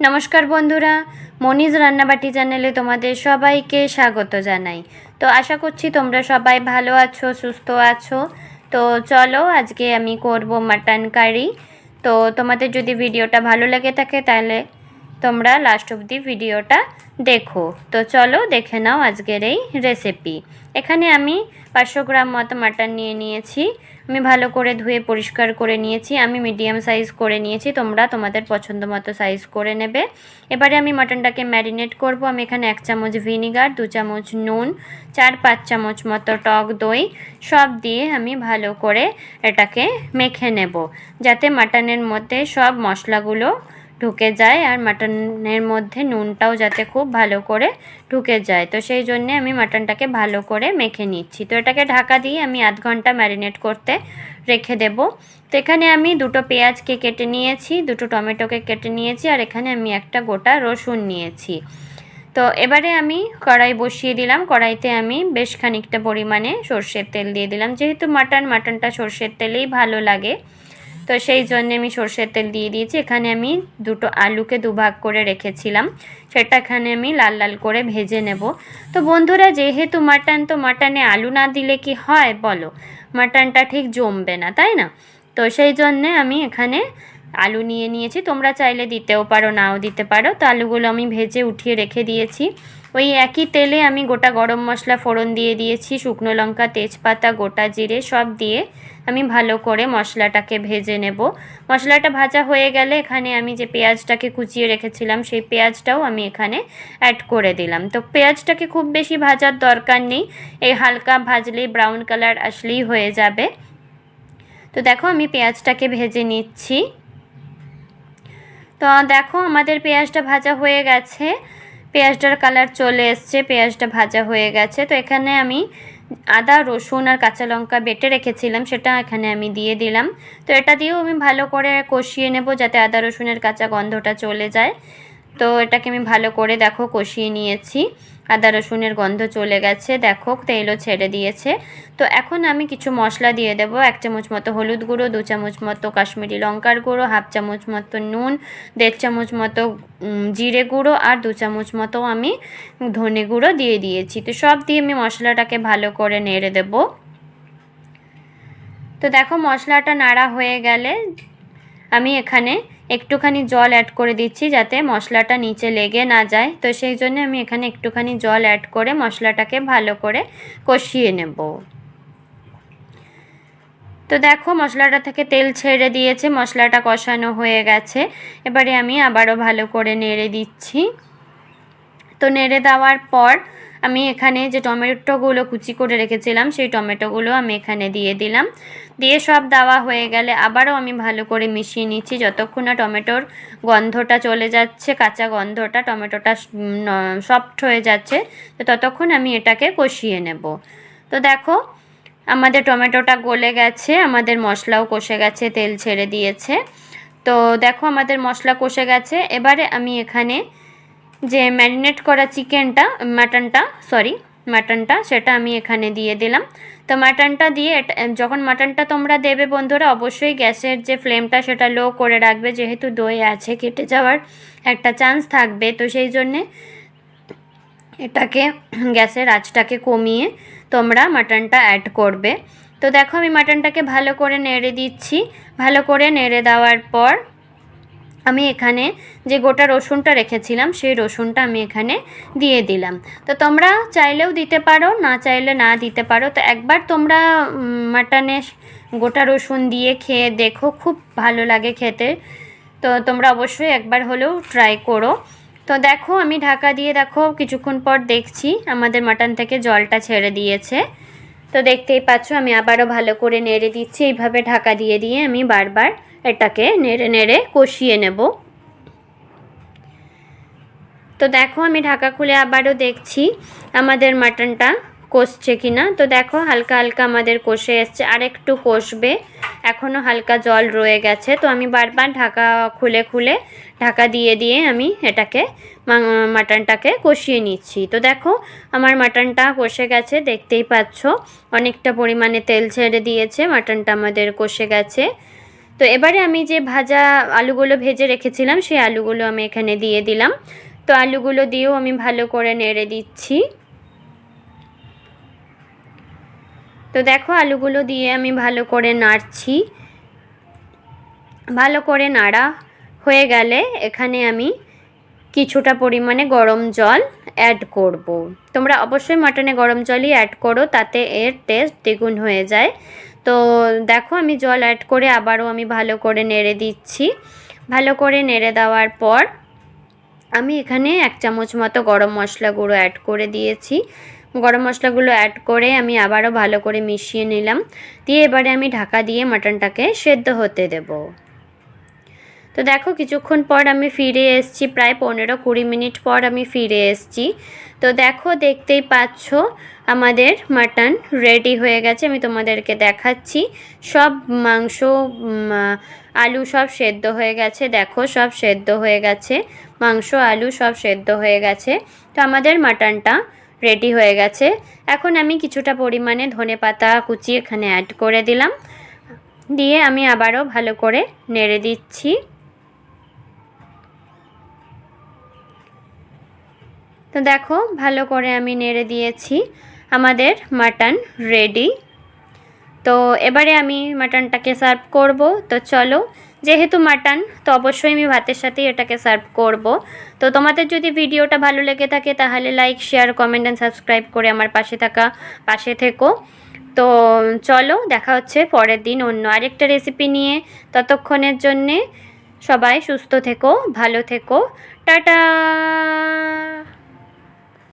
নমস্কার বন্ধুরা মনিজ রান্নাবাটি চ্যানেলে তোমাদের সবাইকে স্বাগত জানাই। তো আশা করছি তোমরা সবাই ভালো আছো, সুস্থ আছো। তো চলো আজকে আমি করব মাটন কারি। তো তোমাদের যদি ভিডিওটা ভালো লেগে থাকে তাহলে তোমরা লাস্ট অবধি ভিডিওটা দেখো। তো চলো দেখে নাও আজকের এই রেসিপি এখানে আমি পাঁচশো গ্রাম মতো মাটন নিয়ে নিয়েছি। আমি ভালো করে ধুয়ে পরিষ্কার করে নিয়েছি, আমি মিডিয়াম সাইজ করে নিয়েছি, তোমরা তোমাদের পছন্দ মতো সাইজ করে নেবে। এবারে আমি মাটনটাকে ম্যারিনেট করব, আমি এখানে এক চামচ ভিনিগার দু চামচ নুন, চার পাঁচ চামচ মতো টক দই, সব দিয়ে আমি ভালো করে এটাকে মেখে নেব, যাতে মাটনের মধ্যে সব মশলাগুলো ঢুকে যায় আর মাটনের মধ্যে নুনটাও যাতে খুব ভালো করে ঢুকে যায়। তো সেই জন্যে আমি মাটনটাকে ভালো করে মেখে নিচ্ছি। তো এটাকে ঢাকা দিয়ে আমি আধ ঘণ্টা ম্যারিনেট করতে রেখে দেব। তো এখানে আমি দুটো পেঁয়াজকে কেটে নিয়েছি, দুটো টমেটোকে কেটে নিয়েছি আর এখানে আমি একটা গোটা রসুন নিয়েছি। তো এবারে আমি কড়াই বসিয়ে দিলাম। কড়াইতে আমি বেশ খানিকটা পরিমাণে সর্ষের তেল দিয়ে দিলাম। যেহেতু মাটন, মাটনটা সর্ষের তেলেই ভালো লাগে। তো সেই জন্য আমি সর্ষের তেল দিয়ে দিয়েছি। এখানে আমি দুটো আলুকে দুভাগ করে রেখেছিলাম। সেটা এখানে আমি লাল লাল করে ভেজে নেব। তো বন্ধুরা, যেহেতু মাটন, তো মাটনে আলু না দিলে কি হয় বলো? মাটনটা ঠিক জমবে না, তাই না? তো সেই জন্যে আমি এখানে আলু নিয়ে নিয়েছি। তোমরা চাইলে দিতেও পারো, নাও দিতে পারো। তো আলুগুলো আমি ভেজে উঠিয়ে রেখে দিয়েছি। ওই একই তেলে আমি গোটা গরম মশলা ফোড়ন দিয়ে দিয়েছি, শুকনো লঙ্কা, তেজপাতা, গোটা জিরে সব দিয়ে আমি ভালো করে মশলাটাকে ভেজে নেব। মশলাটা ভাজা হয়ে গেলে এখানে আমি যে পেঁয়াজটাকে কুচিয়ে রেখেছিলাম, সেই পেঁয়াজটাও আমি এখানে অ্যাড করে দিলাম। তো পেঁয়াজটাকে খুব বেশি ভাজার দরকার নেই। এই হালকা ভাজলেই ব্রাউন কালার আসলেই হয়ে যাবে। তো দেখো আমি পেঁয়াজটাকে ভেজে নিচ্ছি। তো দেখো আমাদের পেঁয়াজটা ভাজা হয়ে গেছে। পেঁয়াজটার কালার চলে এসছে, পেঁয়াজটা ভাজা হয়ে গেছে। তো এখানে আমি আদা, রসুন আর কাঁচা লঙ্কা বেটে রেখেছিলাম, সেটা এখানে আমি দিয়ে দিলাম। তো এটা দিয়েও আমি ভালো করে কষিয়ে নেব যাতে আদা রসুনের কাঁচা গন্ধটা চলে যায়। তো এটাকে আমি ভালো করে দেখো কষিয়ে নিয়েছি। আদা রসুনের গন্ধ চলে গেছে, দেখো, তেলও ছেড়ে দিয়েছে। তো এখন আমি কিছু মশলা দিয়ে দেব, এক চামচ মতো হলুদ গুঁড়ো, দু চামচ মতো কাশ্মীরি লঙ্কার গুঁড়ো, হাফ চামচ মতো নুন, দেড় চামচ মতো জিরে গুঁড়ো আর দু চামচ মতো আমি ধনে গুঁড়ো দিয়ে দিয়েছি। তো সব দিয়ে আমি মশলাটাকে ভালো করে নেড়ে দেব। তো দেখো, মশলাটা নাড়া হয়ে গেলে আমি এখানে একটুখানি জল অ্যাড করে দিচ্ছি যাতে মশলাটা নিচে লেগে না যায়। তো সেই জন্য আমি এখানে একটুখানি জল অ্যাড করে মশলাটাকে ভালো করে কষিয়ে নেব। তো দেখো মশলাটা থেকে তেল ছেড়ে দিয়েছে, মশলাটা কষানো হয়ে গেছে। এবারে আমি আবারও ভালো করে নেড়ে দিচ্ছি। তো নেড়ে দেওয়ার পর আমি এখানে যে টমেটোগুলো কুচি করে রেখেছিলাম, সেই টমেটোগুলো আমি এখানে দিয়ে দিলাম। দিয়ে সব দেওয়া হয়ে গেলে আবারও আমি ভালো করে মিশিয়ে নিচ্ছি। যতক্ষণ না টমেটোর গন্ধটা চলে যাচ্ছে, কাঁচা গন্ধটা, টমেটোটা সফট হয়ে যাচ্ছে, তো ততক্ষণ আমি এটাকে কষিয়ে নেব। তো দেখো, আমাদের টমেটোটা গলে গেছে, আমাদের মশলাও কষে গেছে, তেল ছেড়ে দিয়েছে। তো দেখো, আমাদের মশলা কষে গেছে। এবারে আমি এখানে যে ম্যারিনেট করা চিকেনটা, মাটনটা সরি মাটনটা, সেটা আমি এখানে দিয়ে দিলাম। তো মাটনটা দিয়ে যখন মাটনটা তোমরা দেবে বন্ধুরা, অবশ্যই গ্যাসের যে ফ্লেমটা, সেটা লো করে রাখবে, যেহেতু দই আছে, কেটে যাওয়ার একটা চান্স থাকবে। তো সেই জন্যে এটাকে গ্যাসের আঁচটাকে কমিয়ে তোমরা মাটনটা অ্যাড করবে। তো দেখো, আমি মাটনটাকে ভালো করে নেড়ে দিচ্ছি। ভালো করে নেড়ে দেওয়ার পর আমি এখানে যে গোটা রসুনটা রেখেছিলাম, সেই রসুনটা আমি এখানে দিয়ে দিলাম। তো তোমরা চাইলেও দিতে পারো, না চাইলে না দিতে পারো। তো একবার তোমরা মাটনে গোটা রসুন দিয়ে খেয়ে দেখো, খুব ভালো লাগে খেতে। তো তোমরা অবশ্যই একবার হলেও ট্রাই করো। তো দেখো, আমি ঢাকা দিয়ে দেখো, কিছুক্ষণ পর দেখছি আমাদের মাটন থেকে জলটা ছেড়ে দিয়েছে। তো দেখতেই পাচ্ছ, আমি আবারও ভালো করে নেড়ে দিচ্ছি। এইভাবে ঢাকা দিয়ে দিয়ে আমি বারবার এটাকে নেড়ে নেড়ে কষিয়ে নেব। তো দেখো আমি ঢাকা খুলে আবারও দেখছি আমাদের মাটনটা কষছে কিনা। তো দেখো হালকা হালকা আমাদের কষে এসছে আর একটু কষবে। এখনও হালকা জল রয়ে গেছে। তো আমি বারবার ঢাকা খুলে খুলে ঢাকা দিয়ে দিয়ে আমি এটাকে মাটনটাকে কষিয়ে নিচ্ছি। তো দেখো আমার মাটনটা কষে গেছে, দেখতেই পাচ্ছ। অনেকটা পরিমাণে তেল ছেড়ে দিয়েছে, মাটনটা আমাদের কষে গেছে। তো এবারে আমি যে ভাজা আলুগুলো ভেজে রেখেছিলাম, সেই আলুগুলো আমি এখানে দিয়ে দিলাম। তো আলুগুলো দিয়েও আমি ভালো করে নেড়ে দিচ্ছি। তো দেখো আলুগুলো দিয়ে আমি ভালো করে নাড়ছি। ভালো করে নাড়া হয়ে গেলে এখানে আমি কিছুটা পরিমাণে গরম জল অ্যাড করব। তোমরা অবশ্যই মাটনে গরম জলই অ্যাড করো, তাতে এর টেস্ট দ্বিগুণ হয়ে যায়। তো দেখো আমি জল অ্যাড করে আবারও আমি ভালো করে নেড়ে দিচ্ছি। ভালো করে নেড়ে দেওয়ার পর আমি এখানে এক চামচ মতো গরম মশলা গুঁড়ো অ্যাড করে দিয়েছি। গরম মশলাগুলো অ্যাড করে আমি আবারও ভালো করে মিশিয়ে নিলাম। দিয়ে এবারে আমি ঢাকা দিয়ে মাটনটাকে সেদ্ধ হতে দেবো। তো দেখো কিছুক্ষণ পর আমি ফিরে এসেছি, প্রায় পনেরো কুড়ি মিনিট পর আমি ফিরে এসেছি। তো দেখো দেখতেই পাচ্ছ আমাদের মাটন রেডি হয়ে গেছে, আমি তোমাদেরকে দেখাচ্ছি। সব মাংস আলু সব সেদ্ধ হয়ে গেছে, দেখো সব সেদ্ধ হয়ে গেছে। মাংস, আলু সব সেদ্ধ হয়ে গেছে। তো আমাদের মাটনটা রেডি হয়ে গেছে। এখন আমি কিছুটা পরিমাণে ধনে পাতা কুচি এখানে অ্যাড করে দিলাম। দিয়ে আমি আবারও ভালো করে নেড়ে দিচ্ছি। তো দেখো, ভালো করে আমি নেড়ে দিয়েছি আমাদের মাটন রেডি। তো এবারে আমি মাটনটাকে সার্ভ করব। তো চলো, যেহেতু মাটন, তো অবশ্যই আমি ভাতের সাথেই এটাকে সার্ভ করব। তো তোমাদের যদি ভিডিওটা ভালো লেগে থাকে, তাহলে like share comment and subscribe করে আমার পাশে থাকা, পাশে থেকো। তো চলো, দেখা হচ্ছে পরের দিন অন্য আরেকটা রেসিপি নিয়ে। ততক্ষণের জন্যে সবাই সুস্থ থেকো, ভালো থেকো। টাটা!